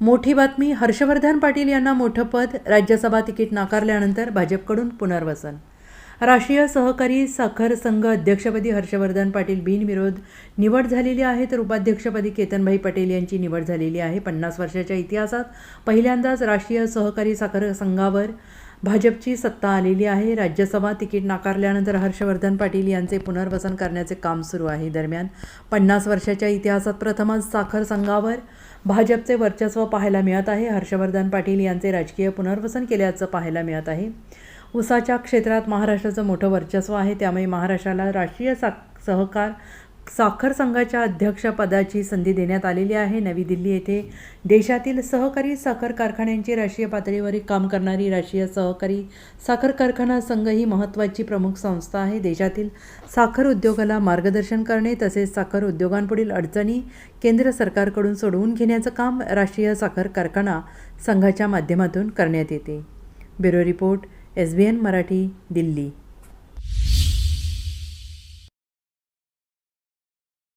मोठी बातमी हर्षवर्धन पाटील यांना मोठं पद राज्यसभा तिकीट नाकारल्यानंतर भाजपकडून पुनर्वसन. राष्ट्रीय सहकारी साखर संघ अध्यक्षपदी हर्षवर्धन पाटील बिनविरोध निवड झालेली आहे तर उपाध्यक्षपदी केतनभाई पटेल यांची निवड झालेली आहे. पन्नास वर्षाच्या इतिहासात पहिल्यांदाच राष्ट्रीय सहकारी साखर संघावर भाजपची सत्ता आलेली आहे. राज्यसभा तिकीट नाकारल्यानंतर हर्षवर्धन पाटील यांचे पुनर्वसन करण्याचे काम सुरू आहे. दरम्यान पन्नास वर्षाच्या इतिहासात प्रथमच साखर संघावर भाजपचे वर्चस्व पाहायला मिळत आहे. हर्षवर्धन पाटील यांचे राजकीय पुनर्वसन केल्याचं पाहायला मिळत आहे. उसाच्या क्षेत्रात महाराष्ट्राचं मोठं वर्चस्व आहे. त्यामुळे महाराष्ट्राला राष्ट्रीय साक सहकार साखर संघाच्या अध्यक्षपदाची संधी देण्यात आलेली आहे. नवी दिल्ली येथे देशातील सहकारी साखर कारखान्यांची राष्ट्रीय पातळीवर काम करणारी राष्ट्रीय सहकारी साखर कारखाना संघ ही महत्त्वाची प्रमुख संस्था आहे. देशातील साखर उद्योगाला मार्गदर्शन करणे तसेच साखर उद्योगांपुढील अडचणी केंद्र सरकारकडून सोडवून घेण्याचं काम राष्ट्रीय साखर कारखाना संघाच्या माध्यमातून करण्यात येते. Bureau report S B N Marathi Delhi.